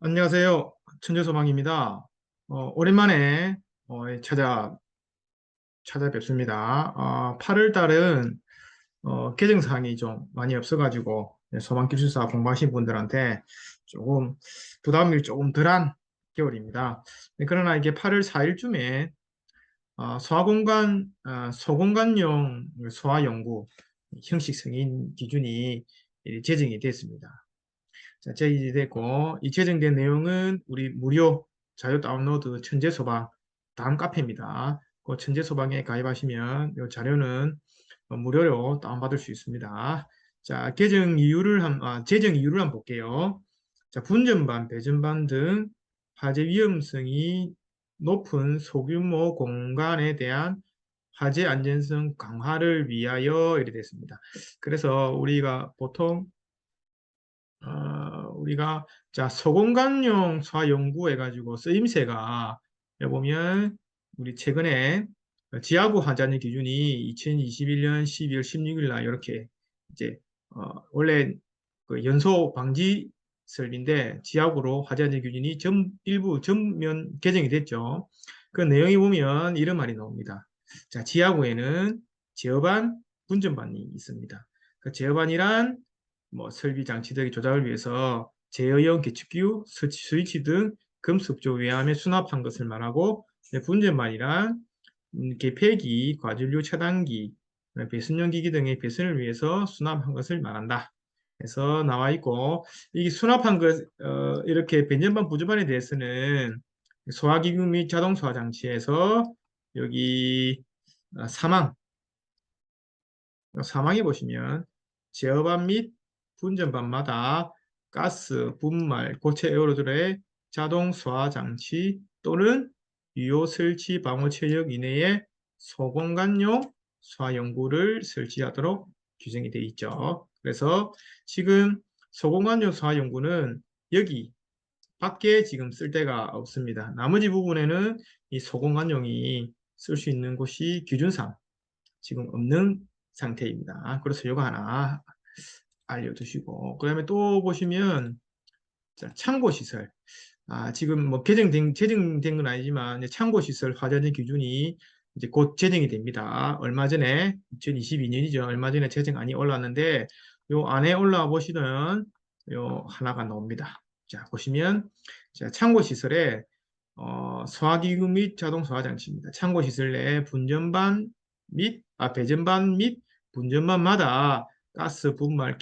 안녕하세요. 천재소방입니다. 어, 오랜만에 어, 찾아, 찾아뵙습니다. 어, 8월 달은 어, 개정사항이 좀 많이 없어가지고 네, 소방기술사 공부하신 분들한테 조금 부담이 조금 덜한 겨울입니다. 네, 그러나 이게 8월 4일쯤에 어, 소화공간, 어, 소공간용 소화연구 형식 승인 기준이 제정이 됐습니다. 자, 제이 됐고, 이 제정된 내용은 우리 무료 자유 다운로드 천재소방 다음 카페입니다. 그 천재소방에 가입하시면 이 자료는 무료로 다운받을 수 있습니다. 자, 개정 이유를 한, 아, 제정 이유를 한번 볼게요. 자, 분전반, 배전반 등 화재 위험성이 높은 소규모 공간에 대한 화재 안전성 강화를 위하여 이렇게 됐습니다. 그래서 우리가 보통 어, 우리가 자 소공간용 소화연구 해 가지고 쓰임새가 여기 보면 우리 최근에 지하구 화재의 기준이 2021년 12월 16일 날 이렇게 이제 어, 원래 그 연소 방지 설비인데 지하구로 화재안전 기준이 전 일부 전면 개정이 됐죠. 그 내용이 보면 이런 말이 나옵니다. 자 지하구에는 제어반, 분전반이 있습니다. 그 제어반이란 뭐 설비 장치들의 조작을 위해서 제어용 계측기구, 스위치 등 금속조 외암에 수납한 것을 말하고 분전반이란 음, 개폐기, 과전류 차단기, 배선용 기기 등의 배선을 위해서 수납한 것을 말한다. 그래서 나와 있고 이 수납한 것 어, 이렇게 변전반, 부전반에 대해서는 소화기구 및 자동 소화 장치에서 여기 어, 사망 사망에 보시면 제어반 및 분전반마다 가스, 분말, 고체 에어로졸의 자동 소화 장치 또는 유효 설치 방호 체역 이내에 소공간용 소화 연구를 설치하도록 규정이 되어 있죠. 그래서 지금 소공간용 소화 연구는 여기 밖에 지금 쓸 데가 없습니다. 나머지 부분에는 이 소공간용이 쓸 수 있는 곳이 기준상 지금 없는 상태입니다. 그래서 이거 하나 알려두시고 그 다음에 또 보시면 자, 창고시설 아, 지금 뭐 개정된, 제정된 건 아니지만 창고시설 화재진 기준이 이제 곧 제정이 됩니다. 얼마 전에 2022년이죠. 얼마 전에 제정안이 올라왔는데 요 안에 올라와 보시면 요 하나가 나옵니다. 자 보시면 자, 창고시설에 어, 소화기구 및 자동 소화장치입니다. 창고시설 내 분전반 및 아, 배전반 및 분전반마다 가스 분말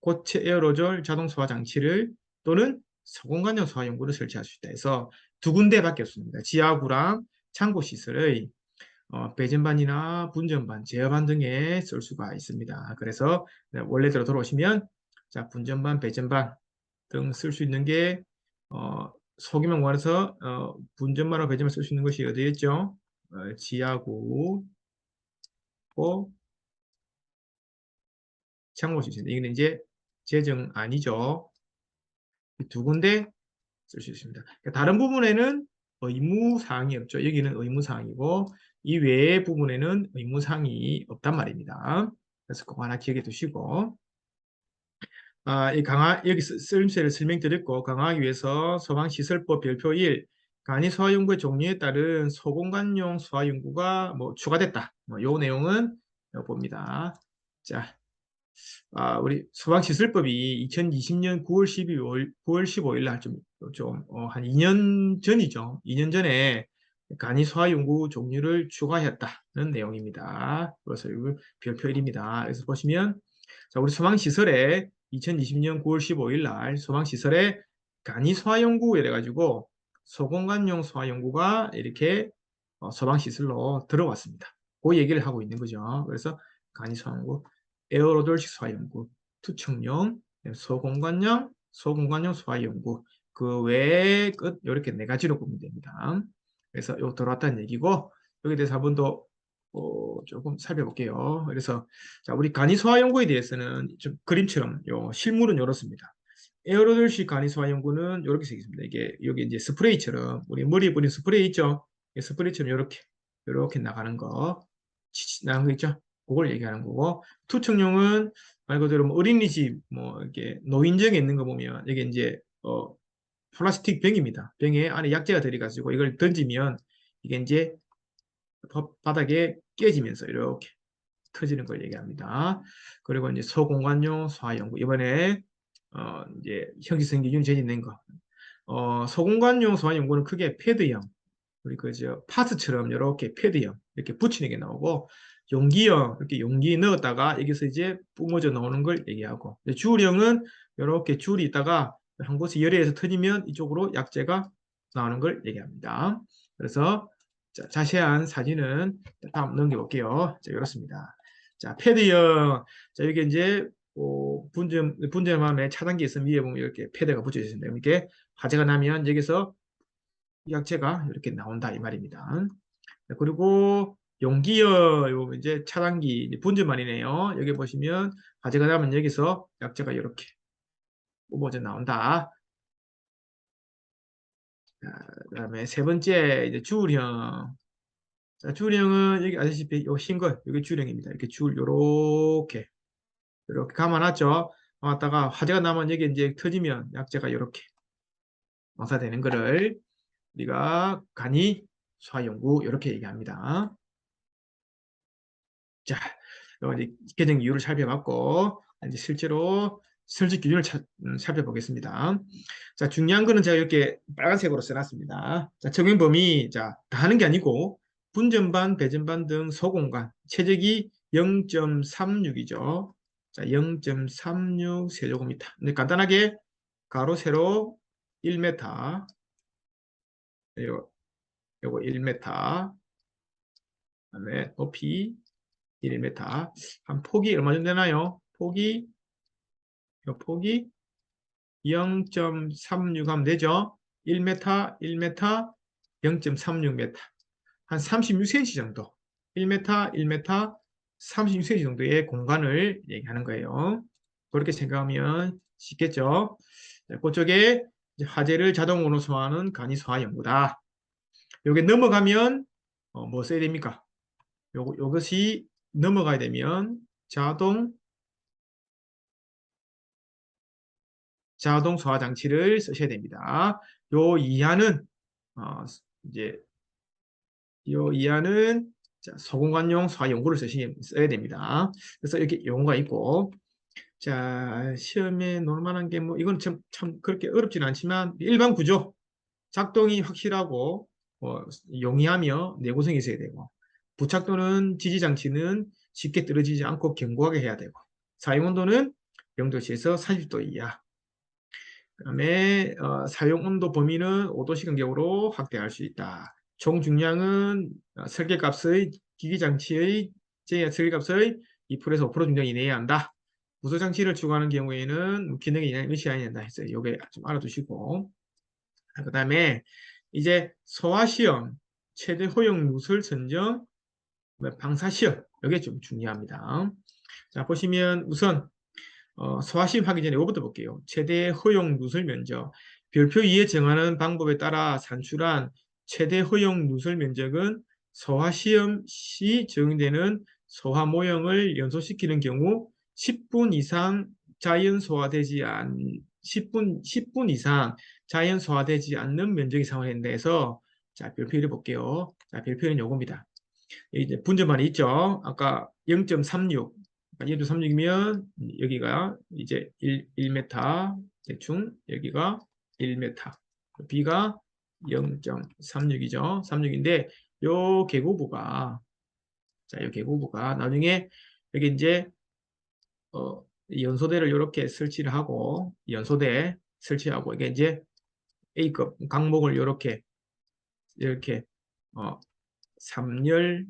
고체 에어로졸 자동 소화 장치를 또는 소공간형 소화 연구를 설치할 수 있다 해서 두 군데밖에 없습니다. 지하구랑 창고 시설의 어, 배전반이나 분전반, 제어반 등에 쓸 수가 있습니다. 그래서 원래대로 돌아오시면 자 분전반, 배전반 등 쓸 수 있는 게 어, 소규모 원에서 어, 분전반과 배전반 쓸 수 있는 것이 어디였죠? 어, 지하구, 창고 시설. 이거는 이제 재정 아니죠. 두 군데 쓸 수 있습니다. 그러니까 다른 부분에는 의무사항이 없죠. 여기는 의무사항이고 이 외의 부분에는 의무사항이 없단 말입니다. 그래서 그거 하나 기억해 두시고 아, 이 강화 여기 쓰임새를 설명드렸고 강화하기 위해서 소방시설법 별표 1 간이 소화연구의 종류에 따른 소공간용 소화연구가 뭐 추가됐다. 뭐 요 내용은 봅니다. 자, 아, 우리 소방시설법이 2020년 9월 12월, 9월 15일 날 좀, 좀, 어, 한 2년 전이죠. 2년 전에 간이 소화 연구 종류를 추가했다는 내용입니다. 그래서 이거 별표 1입니다. 그래서 보시면, 자, 우리 소방시설에 2020년 9월 15일 날 소방시설에 간이 소화 연구 이래 가지고 소공간용 소화 연구가 이렇게 어, 소방시설로 들어왔습니다. 그 얘기를 하고 있는 거죠. 그래서 간이 소화 연구. 에어로졸식 소화연구, 투척용, 소공간형, 소공간형 소화연구 그 외에 끝 이렇게 네 가지로 보면 됩니다. 그래서 요 들어왔다는 얘기고 여기에 대해서 한 번 더 어, 조금 살펴볼게요. 그래서 자 우리 간이 소화 연구에 대해서는 좀 그림처럼 요 실물은 이렇습니다. 에어로졸식 간이 소화 연구는 이렇게 생겼습니다. 이게 여기 이제 스프레이처럼 우리 머리에 뿌린 스프레이 있죠? 스프레이처럼 이렇게 이렇게 나가는 거 나가는 거 있죠? 그걸 얘기하는 거고 투척용은 말 그대로 뭐 어린이집 뭐 이렇게 노인정에 있는 거 보면 이게 이제 어 플라스틱 병입니다. 병에 안에 약재가 들어가지고 이걸 던지면 이게 이제 바닥에 깨지면서 이렇게 터지는 걸 얘기합니다. 그리고 이제 소공관용 소화연구 이번에 어 이제 형질성기준 제시된 거. 어 소공관용 소화연구는 크게 패드형 우리 그저 파스처럼 이렇게 패드형 이렇게 붙이는 게 나오고 용기형 이렇게 용기 넣었다가 여기서 이제 뿜어져 나오는 걸 얘기하고 주울형은 이렇게 줄이 있다가 한 곳에 열애해서 터지면 이쪽으로 약재가 나오는 걸 얘기합니다. 그래서 자, 자세한 사진은 다음 넘겨볼게요. 자, 이렇습니다. 자, 패드형. 자, 여기 이제 어, 분점, 분점함에 차단기 있으면 위에 보면 이렇게 패드가 붙여져 있습니다. 이렇게 화재가 나면 여기서 약재가 이렇게 나온다 이 말입니다. 그리고 용기열 요 이제 차단기 분점만이네요. 여기 보시면 화재가 나면 여기서 약재가 이렇게 뽑아져 나온다. 그 다음에 세 번째 이제 주울형. 자, 주울형은 여기 아시다시피 요흰 거, 여기 주울형입니다. 이렇게 줄 요렇게 이렇게 감아놨죠. 감았다가 화재가 나면 여기 이제 터지면 약재가 이렇게 방사되는 거를 우리가 간이 소화연구 이렇게 얘기합니다. 자, 이제 개정 이유를 살펴봤고 이제 실제로 설치 기준을 차, 음, 살펴보겠습니다. 자, 중요한 거는 제가 이렇게 빨간색으로 써놨습니다. 자, 적용 범위, 자, 다 하는 게 아니고, 분전반, 배전반 등 소공간, 최적이 0.36이죠. 자, 0.36 세제곱미터. 근데 간단하게, 가로, 세로 1m, 요거, 요거 1m, 그 다음에 높이 1m, 한 폭이 얼마 정도 되나요? 폭이 이 폭이 0.36 하면 되죠. 1m, 1m, 0.36m. 한 36cm 정도. 1m, 1m, 36cm 정도의 공간을 얘기하는 거예요. 그렇게 생각하면 쉽겠죠. 그쪽에 화재를 자동으로 소화하는 간이 소화 연구다. 요게 넘어가면 어, 뭐 써야 됩니까? 요, 요것이 넘어가야 되면 자동 자동 소화 장치를 쓰셔야 됩니다. 요 이하는 어, 이제 요 이하는 자, 소공관용 소화 연구를 쓰셔야 됩니다. 그래서 이렇게 용어가 있고 자 시험에 놀만한 게 뭐 이건 참, 참 그렇게 어렵지는 않지만 일반 구조 작동이 확실하고 어, 용이하며 내구성이 있어야 되고 부착 또는 지지 장치는 쉽게 떨어지지 않고 견고하게 해야 되고 사용 온도는 0도씨에서 30도 이하 그 다음에 어, 사용 온도 범위는 5도씨 간격으로 확대할 수 있다. 총 중량은 어, 설계값의 기기장치의 제 설계값의 2%에서 5% 중량 이내에 한다. 무소장치를 추구하는 경우에는 기능이 몇시 안에 된다 했어요. 요게 좀 알아두시고 그 다음에 이제 소화시험, 최대 허용 누설 선정, 방사시험 이게 좀 중요합니다. 자 보시면 우선 어, 소화시험 하기 전에 이거부터 볼게요. 최대 허용 누설 면적. 별표 2에 정하는 방법에 따라 산출한 최대 허용 누설 면적은 소화시험 시 적용되는 소화 모형을 연소시키는 경우 10분 이상 자연 소화되지 않 10분 10분 이상 자연 소화되지 않는 면적이 상환된다 해서 자 별표를 볼게요. 자 별표는 요겁니다. 이제 분점만이 있죠. 아까 0.36 1.36이면 여기가 이제 1, 1m 대충 여기가 1m B가 0.36이죠. 36인데 요 계고부가 자, 요 계고부가 나중에 여기 이제 어, 연소대를 이렇게 설치를 하고 연소대 설치하고 이게 이제 A급 강목을 이렇게 이렇게 어, 3열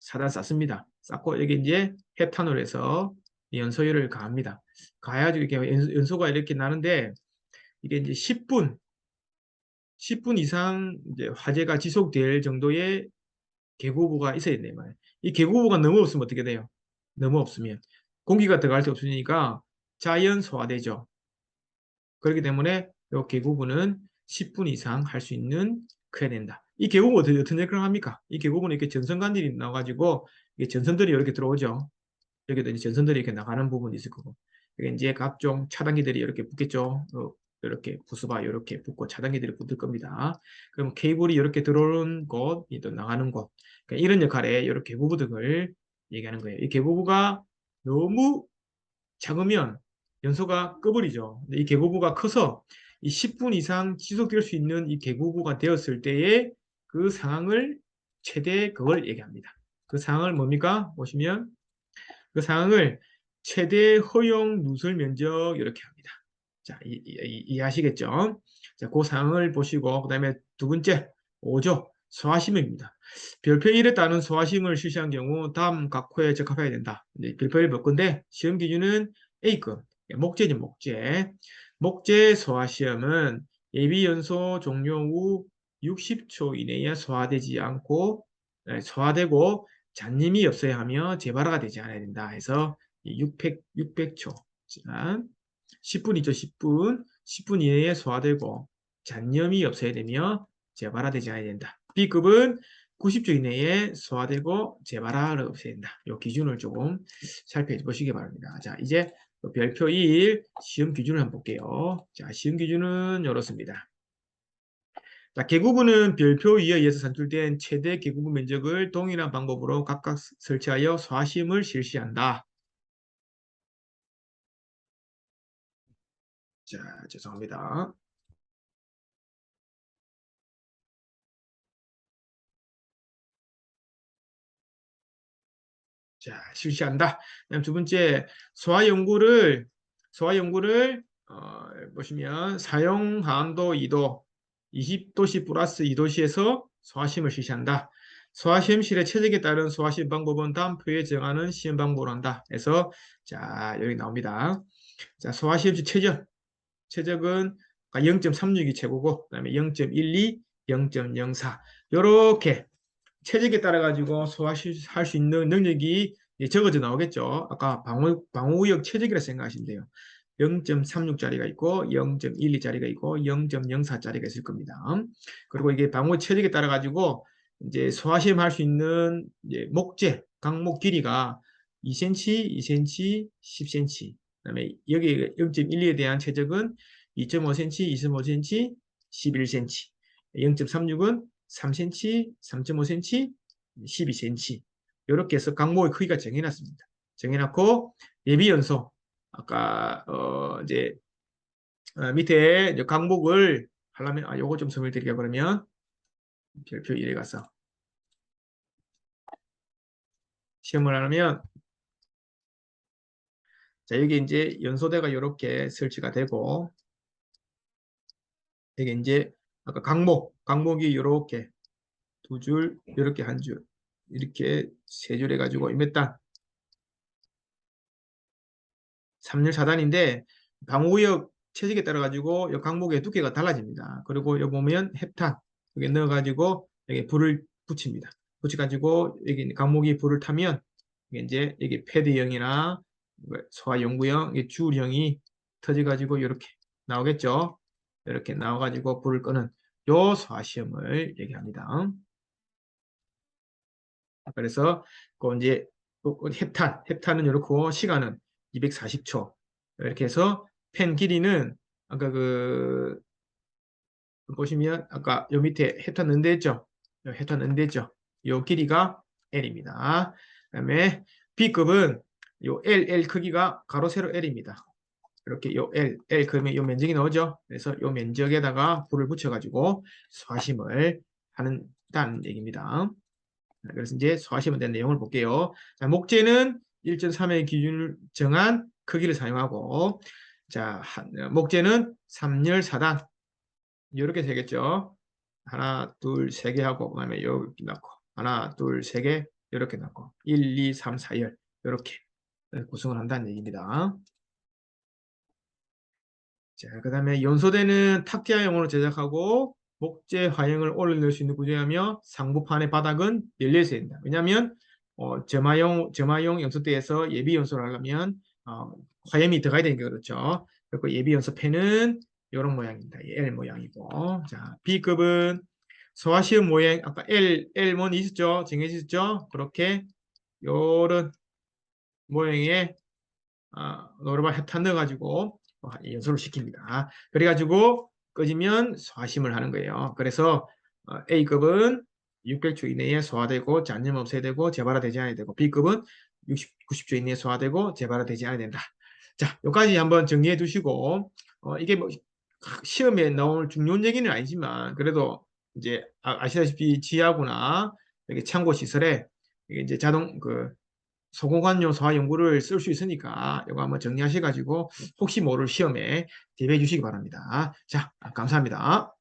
사단 쌌습니다. 쌓고 여기 이제 해탄을 해서 연소율을 가합니다. 가야지고 이렇게 연소가 이렇게 나는데 이게 이제 10분 10분 이상 이제 화재가 지속될 정도의 계고부가 있어야 말이에요. 이 계고부가 너무 없으면 어떻게 돼요? 너무 없으면 공기가 들어갈 수 없으니까 자연 소화되죠. 그렇기 때문에 이 계고부는 10분 이상 할 수 있는 커야 된다. 이 계고부 어떻게, 어떻게 합니까? 이 계고부는 이렇게 전선관들이 나와가지고 이게 전선들이 이렇게 들어오죠. 여기도 이제 전선들이 이렇게 나가는 부분이 있을 거고. 이게 이제 각종 차단기들이 이렇게 붙겠죠. 어, 이렇게 부수바 이렇게 붙고 차단기들이 붙을 겁니다. 그럼 케이블이 이렇게 들어오는 곳, 또 나가는 곳 그러니까 이런 역할에 이렇게 개부부 등을 얘기하는 거예요. 이 개부부가 너무 작으면 연소가 꺼버리죠. 근데 이 개부부가 커서 이 10분 이상 지속될 수 있는 이 개부부가 되었을 때의 그 상황을 최대 그걸 얘기합니다. 그 상황을 뭡니까? 보시면 그 상황을 최대 허용 누설 면적 이렇게 합니다. 자, 이, 이, 이해하시겠죠? 자, 그 상황을 보시고 그 다음에 두 번째 5조 소화심입니다. 별표 1에 따른 소화심을 실시한 경우 다음 각호에 적합해야 된다. 별표 1몇 건데 시험 기준은 A급 목재죠 목재 목재 소화시험은 예비 연소 종료 후 60초 이내에 소화되지 않고 네, 소화되고 잔님이 없어야 하며 재발화가 되지 않아야 된다 해서 600, 600초. 지난 10분 이죠 10분. 10분 이내에 소화되고 잔념이 없어야 되며 재발화되지 않아야 된다. B급은 90초 이내에 소화되고 재발화를 없애야 된다. 이 기준을 조금 살펴보시기 바랍니다. 자 이제 별표 1 시험 기준을 한번 볼게요. 자 시험 기준은 이렇습니다 자, 개구부는 별표 2에 의해서 산출된 최대 개구부 면적을 동일한 방법으로 각각 설치하여 소화심을 실시한다. 자, 죄송합니다. 자, 실시한다. 그다음 두 번째, 소화 연구를 소화 연구를 어, 보시면 사용 한도 2도 20도씨 플러스 2도씨에서 소화심을 실시한다. 소화시험실의 최적에 따른 소화시험 방법은 다음 표에 정하는 시험 방법으로 한다. 해서 자 여기 나옵니다. 자 소화시험실 최적 최적은 0.36이 최고고 그다음에 0.12, 0.04 이렇게 최적에 따라 가지고 소화할 수 있는 능력이 적어져 나오겠죠. 아까 방호 방호구역 최적이라 생각하시면 돼요. 0.36짜리가 있고 0.12짜리가 있고 0.04짜리가 있을 겁니다. 그리고 이게 방호 체력에 따라 가지고 이제 소화시험 할 수 있는 목재 강목 길이가 2cm, 2cm, 10cm. 그다음에 여기 0.12에 대한 최적은 2.5cm, 25cm, 11cm. 0.36은 3cm, 3.5cm, 12cm. 이렇게 해서 강목의 크기가 정해놨습니다. 정해놨고 예비 연소 아까 어 이제 어 밑에 강목을 하려면 아 요거 좀 설명 드릴게요. 그러면 별표 1에 가서 시험을 하면 자 여기 이제 연소대가 이렇게 설치가 되고 이게 이제 아까 강목 강목이 이렇게 두 줄 이렇게 한 줄 이렇게 세 줄 해가지고 몇 단? 3열 4단인데 방호구역 체직에 따라 가지고 이 강목의 두께가 달라집니다. 그리고 여기 보면 햅탄 여기 넣어 가지고 여기 불을 붙입니다. 붙여 가지고 여기 강목이 불을 타면 이제 여기 패드형이나 소화 연구형, 줄형이 터져 가지고 이렇게 나오겠죠. 이렇게 나와 가지고 불을 끄는 요 소화 시험을 얘기합니다. 그래서 그 이제 햅탄, 햅탄은 이렇고 시간은 240초. 이렇게 해서 펜 길이는 아까 그 보시면 아까 요 밑에 있죠? 헤타 는데 있죠? 요 길이가 L입니다. 그 다음에 B급은 요 L, L 크기가 가로 세로 L입니다. 이렇게 요 L, L 그러면 요 면적이 나오죠? 그래서 요 면적에다가 불을 붙여 가지고 소화심을 하는다는 얘기입니다. 그래서 이제 소화심에 대한 내용을 볼게요. 자, 목재는 1.3의 기준을 정한 크기를 사용하고 자 목재는 3열 4단 이렇게 되겠죠. 하나 둘 세 개 하고 그 다음에 여기 넣고 하나 둘 세 개 이렇게 넣고 1, 2, 3, 4열 이렇게 구성을 한다는 얘기입니다. 자, 그 다음에 연소대는 탁자형으로 제작하고 목재 화형을 올려낼 수 있는 구조하며 상부판의 바닥은 열려 있어야 된다. 왜냐하면 어, 점화용, 점화용 연소대에서 예비 연소를 하려면 어, 화염이 들어가야 되니까 그렇죠. 그리고 예비 연소팬은 이런 모양입니다. L 모양이고. 자, B급은 소화시험 모양, 아까 L, L몬 있었죠? 정해졌죠? 그렇게 요런 모양의 아, 노르바 해탄 넣어가지고 어, 연소를 시킵니다. 그래가지고 꺼지면 소화심을 하는 거예요. 그래서 어, A급은 600초 이내에 소화되고 잔념 없애야 되고 재발화되지 않아야 되고 B급은 60, 90초 이내에 소화되고 재발화되지 않아야 된다. 자, 여기까지 한번 정리해 두시고 어, 이게 뭐 시험에 나올 중요한 얘기는 아니지만 그래도 이제 아, 시다시피 지하구나 여기 창고 시설에 이제 자동 그 소공관용 소화 연구를 쓸 수 있으니까 이거 한번 정리하셔 가지고 혹시 모를 시험에 대비해 주시기 바랍니다. 자, 감사합니다.